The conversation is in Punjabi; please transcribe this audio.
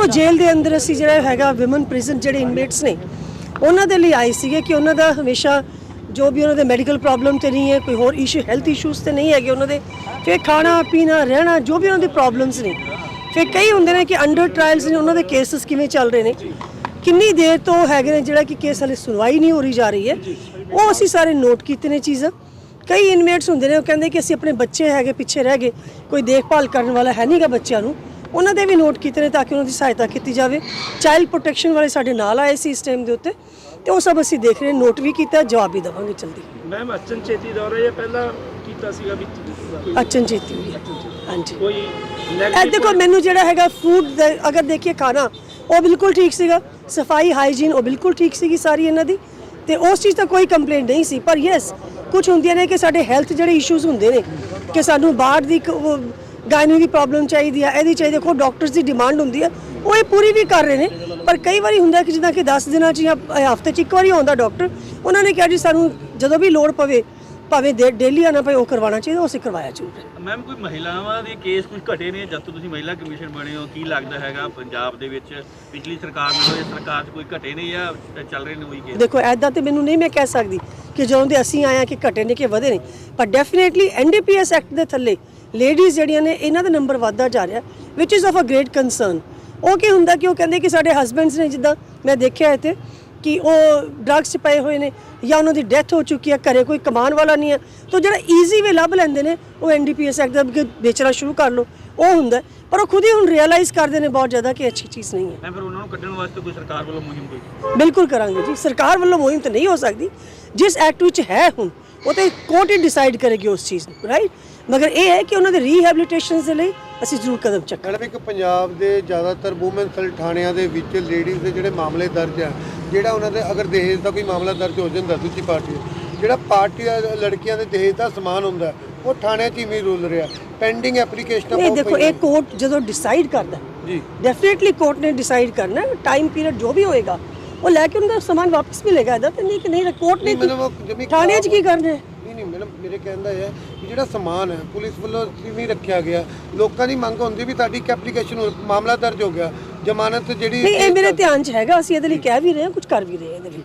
ਛੋਟੋ ਜੇਲ੍ਹ ਦੇ ਅੰਦਰ ਅਸੀਂ ਜਿਹੜਾ ਹੈਗਾ ਵਿਮਨ ਪ੍ਰਿਜ਼ਨ ਜਿਹੜੇ ਇਨਮੇਟਸ ਨੇ, ਉਹਨਾਂ ਦੇ ਲਈ ਆਏ ਸੀਗੇ ਕਿ ਉਹਨਾਂ ਦਾ ਹਮੇਸ਼ਾ ਜੋ ਵੀ ਉਹਨਾਂ ਦੇ ਮੈਡੀਕਲ ਪ੍ਰੋਬਲਮ ਤੇ ਨਹੀਂ ਹੈ, ਕੋਈ ਹੋਰ ਇਸ਼ੂ ਹੈਲਥ ਇਸ਼ੂਸ ਤੇ ਨਹੀਂ ਹੈਗੇ ਉਹਨਾਂ ਦੇ, ਫਿਰ ਖਾਣਾ, ਪੀਣਾ, ਰਹਿਣਾ, ਜੋ ਵੀ ਉਹਨਾਂ ਦੀ ਪ੍ਰੋਬਲਮਸ ਨੇ। ਫਿਰ ਕਈ ਹੁੰਦੇ ਨੇ ਕਿ ਅੰਡਰ ਟ੍ਰਾਇਲਸ ਨੇ, ਉਹਨਾਂ ਦੇ ਕੇਸਸ ਕਿਵੇਂ ਚੱਲ ਰਹੇ ਨੇ। ਕਿੰਨੀ ਦੇਰ ਤੋਂ ਹੈਗੇ ਨੇ ਜਿਹੜਾ ਕਿ ਕੇਸ ਹਲੇ ਸੁਣਵਾਈ ਨਹੀਂ ਹੋ ਰਹੀ ਜਾ ਰਹੀ ਹੈ। ਉਹ ਅਸੀਂ ਸਾਰੇ ਨੋਟ ਕੀਤੇ ਨੇ ਚੀਜ਼ਾਂ। ਕਈ ਇਨਮੇਟਸ ਹੁੰਦੇ ਨੇ, ਉਹ ਕਹਿੰਦੇ ਕਿ ਅਸੀਂ ਆਪਣੇ ਬੱਚੇ ਹੈਗੇ, ਪਿੱਛੇ ਰਹਿ ਗਏ, ਕੋਈ ਦੇਖਭਾਲ ਕਰਨ ਵਾਲਾ ਹੈ ਨਹੀਂਗਾ ਬੱਚਿਆਂ ਨੂੰ। ਉਹਨਾਂ ਦੇ ਵੀ ਨੋਟ ਕੀਤੇ ਨੇ ਤਾਂ ਕਿ ਉਹਨਾਂ ਦੀ ਸਹਾਇਤਾ ਕੀਤੀ ਜਾਵੇ। ਚਾਈਲਡ ਪ੍ਰੋਟੈਕਸ਼ਨ ਵਾਲੇ ਸਾਡੇ ਨਾਲ ਆਏ ਸੀ ਇਸ ਟਾਈਮ ਦੇ ਉੱਤੇ ਤੇ ਉਹ ਸਭ ਅਸੀਂ ਦੇਖ ਰਹੇ ਨੋਟ ਵੀ ਕੀਤਾ ਜਵਾਬ ਵੀ ਦੇਵਾਂਗੇ ਜਲਦੀ। ਮੈਮ ਅਚਨ ਚੇਤੀ ਦੌਰਾ ਜਾਂ ਪਹਿਲਾਂ ਕੀਤਾ ਸੀਗਾ ਵੀ ਅਚਨ ਚੇਤੀ ਹੋਈ ਹੈ। ਹਾਂਜੀ। ਕੋਈ ਇਹ ਦੇਖੋ ਮੈਨੂੰ ਜਿਹੜਾ ਹੈਗਾ ਫੂਡ ਅਗਰ ਦੇਖੀਏ ਖਾਣਾ ਉਹ ਬਿਲਕੁਲ ਠੀਕ ਸੀਗਾ। ਸਫ਼ਾਈ ਹਾਈਜੀਨ ਉਹ ਬਿਲਕੁਲ ਠੀਕ ਸੀਗੀ ਸਾਰੀ ਇਹਨਾਂ ਦੀ। ਤੇ ਉਸ ਚੀਜ਼ ਦਾ ਕੋਈ ਕੰਪਲੇਂਟ ਨਹੀਂ ਸੀ। ਪਰ ਯੈਸ ਕੁਝ ਹੁੰਦੀਆਂ ਨੇ ਕਿ ਸਾਡੇ ਹੈਲਥ ਜਿਹੜੇ ਇਸ਼ੂਜ਼ ਹੁੰਦੇ ਨੇ ਕਿ ਸਾਨੂੰ ਬਾਹਰ ਦੀ ਗਾਇਨੀ ਦੀ ਪ੍ਰੋਬਲਮ ਚਾਹੀਦੀ ਆ ਇਹਦੀ ਚਾਹੀਦੀ ਦੇਖੋ ਡਾਕਟਰਸ ਦੀ ਡਿਮਾਂਡ ਹੁੰਦੀ ਆ ਉਹ ਇਹ ਪੂਰੀ ਵੀ ਕਰ ਰਹੇ ਨੇ ਪਰ ਕਈ ਵਾਰੀ ਹੁੰਦਾ ਕਿ ਜਿੱਦਾਂ ਕਿ 10 ਦਿਨਾਂ 'ਚ ਜਾਂ ਹਫ਼ਤੇ 'ਚ ਇੱਕ ਵਾਰੀ ਆਉਂਦਾ ਡਾਕਟਰ ਉਹਨਾਂ ਨੇ ਕਿਹਾ ਜੀ ਸਾਨੂੰ ਜਦੋਂ ਵੀ ਲੋੜ ਪਵੇ ਭਾਵੇਂ ਡੇਲੀ ਆਣਾ ਪਏ ਉਹ ਕਰਵਾਉਣਾ ਚਾਹੀਦਾ ਉਹ ਅਸੀਂ ਕਰਵਾਇਆ ਜ਼ਰੂਰ ਮੈਮ ਕੋਈ ਮਹਿਲਾਵਾਂ ਦੇ ਕੇਸ ਕੁਝ ਘਟੇ ਨੇ? ਜਦ ਤੋਂ ਤੁਸੀਂ ਮਹਿਲਾ ਕਮਿਸ਼ਨ ਬਣੇ ਹੋ ਕੀ ਲੱਗਦਾ ਹੈਗਾ ਪੰਜਾਬ ਦੇ ਵਿੱਚ? ਪਿਛਲੀ ਸਰਕਾਰ ਨਾਲੋਂ ਇਸ ਸਰਕਾਰ 'ਚ ਕੋਈ ਘਟੇ ਨੇ ਜਾਂ ਚੱਲ ਰਹੇ ਨੇ ਉਹੀ ਕੇਸ ਦੇਖੋ ਐਦਾਂ ਤੇ ਮੈਨੂੰ ਨਹੀਂ ਮੈਂ ਕਹਿ ਸਕਦੀ ਕਿ ਜਦੋਂ ਦੇ ਅਸੀਂ ਹਾਂ ਕਿ ਘਟੇ ਨੇ ਕਿ ਵਧੇ ਨੇ ਪਰ ਡੈਫੀਨੇਟਲੀ ਐਨਡੀਪੀਐਸ ਐਕਟ ਦੇ ਥੱਲੇ ਲੇਡੀਜ਼ ਜਿਹੜੀਆਂ ਨੇ ਇਹਨਾਂ ਦਾ ਨੰਬਰ ਵੱਧਦਾ ਜਾ ਰਿਹਾ ਵਿਚ is of a great concern ਉਹ ਕੀ ਹੁੰਦਾ ਕਿ ਉਹ ਕਹਿੰਦੇ ਕਿ ਸਾਡੇ ਹਸਬੈਂਡਸ ਨੇ ਜਿੱਦਾਂ ਮੈਂ ਦੇਖਿਆ ਇੱਥੇ ਕਿ ਉਹ ਡਰੱਗਸ 'ਚ ਪਏ ਹੋਏ ਨੇ ਜਾਂ ਉਹਨਾਂ ਦੀ ਡੈਥ ਹੋ ਚੁੱਕੀ ਹੈ ਘਰੇ ਕੋਈ ਕਮਾਉਣ ਵਾਲਾ ਨਹੀਂ ਹੈ ਤਾਂ ਜਿਹੜਾ ਈਜ਼ੀ ਵੇ ਲੱਭ ਲੈਂਦੇ ਨੇ ਉਹ ਐਨਡੀਪੀਐਸ ਐਕਟ ਦਾ ਵੇਚਣਾ ਸ਼ੁਰੂ ਕਰ ਲਓ ਉਹ ਹੁੰਦਾ। ਪਰ ਉਹ ਖੁਦ ਹੀ ਹੁਣ ਰਿਅਲਾਈਜ਼ ਕਰਦੇ ਨੇ ਬਹੁਤ ਜ਼ਿਆਦਾ ਕਿ ਅੱਛੀ ਚੀਜ਼ ਨਹੀਂ ਹੈ। ਮੈਂ ਫਿਰ ਉਹਨਾਂ ਨੂੰ ਕੱਢਣ ਵਾਸਤੇ ਕੋਈ ਸਰਕਾਰ ਵੱਲੋਂ ਮੁਹਿੰਮ ਕੋਈ? ਬਿਲਕੁਲ ਕਰਾਂਗੇ ਜੀ। ਸਰਕਾਰ ਵੱਲੋਂ ਮੁਹਿੰਮ ਤਾਂ ਨਹੀਂ ਹੋ ਸਕਦੀ। ਜਿਸ ਐਕਟ ਵਿੱਚ ਹੈ ਹੁਣ ਉਹ ਤੇ ਕੋਰਟ ਹੀ ਡਿਸਾਈਡ ਕਰੇਗੀ ਉਸ ਚੀਜ਼ ਨੂੰ ਰਾਈਟ ਮਗਰ ਇਹ ਹੈ ਕਿ ਉਹਨਾਂ ਦੇ ਰੀਹੈਬਿਲਿਟੇਸ਼ਨ ਦੇ ਲਈ ਅਸੀਂ ਜ਼ਰੂਰ ਕਦਮ ਚੱਕਾਂਗੇ ਮੈਡਮ ਇੱਕ ਪੰਜਾਬ ਦੇ ਜ਼ਿਆਦਾਤਰ ਵੂਮਨ ਸੈਲ ਥਾਣਿਆਂ ਦੇ ਵਿੱਚ ਲੇਡੀਜ਼ ਦੇ ਜਿਹੜੇ ਮਾਮਲੇ ਦਰਜ ਆ ਜਿਹੜਾ ਉਹਨਾਂ ਦੇ ਅਗਰ ਦਹੇਜ ਦਾ ਕੋਈ ਮਾਮਲਾ ਦਰਜ ਹੋ ਜਾਂਦਾ ਦੂਜੀ ਪਾਰਟੀ ਜਿਹੜਾ ਪਾਰਟੀ ਲੜਕੀਆਂ ਦੇ ਦਹੇਜ ਦਾ ਸਮਾਨ ਹੁੰਦਾ ਉਹ ਥਾਣਿਆਂ 'ਚ ਹੀ ਵੀ ਰੁਲ ਰਿਹਾ ਪੈਂਡਿੰਗ ਐਪਲੀਕੇਸ਼ਨਾਂ ਬਹੁਤ ਦੇਖੋ ਇਹ ਕੋਰਟ ਜਦੋਂ ਡਿਸਾਈਡ ਕਰਦਾ ਜੀ। ਡੈਫੀਨਿਟਲੀ ਕੋਰਟ ਨੇ ਡਿਸਾਈਡ ਕਰਨਾ ਟਾਈਮ ਪੀਰੀਅਡ ਜੋ ਵੀ ਹੋਏਗਾ ਉਹ ਲੈ ਕੇ ਉਹਨਾਂ ਦਾ ਸਮਾਨ ਵਾਪਸ ਮਿਲੇਗਾ ਇਹਦਾ ਤੇ ਨਹੀਂ ਕਿ ਨਹੀਂ ਕੋਰਟ ਨੇ ਨਹੀਂ, ਮਤਲਬ ਉਹ ਜਮੀ ਥਾਣੇ 'ਚ ਕੀ ਕਰਨਾ ਨਹੀਂ ਨਹੀਂ ਮੈਡਮ ਮੇਰੇ ਕਹਿਣ ਦਾ ਇਹ ਹੈ ਕਿ ਜਿਹੜਾ ਸਮਾਨ ਹੈ ਪੁਲਿਸ ਵੱਲੋਂ ਨਹੀਂ ਰੱਖਿਆ ਗਿਆ? ਲੋਕਾਂ ਦੀ ਮੰਗ ਹੁੰਦੀ ਵੀ ਤੁਹਾਡੀ ਐਪਲੀਕੇਸ਼ਨ ਮਾਮਲਾ ਦਰਜ ਹੋ ਗਿਆ। ਜ਼ਮਾਨਤ ਜਿਹੜੀ ਨਹੀਂ ਇਹ ਮੇਰੇ ਧਿਆਨ 'ਚ ਹੈਗਾ ਅਸੀਂ ਇਹਦੇ ਲਈ ਕਹਿ ਵੀ ਰਹੇ ਹਾਂ ਕੁਝ ਕਰ ਵੀ ਰਹੇ ਹਾਂ ਇਹਦੇ ਲਈ।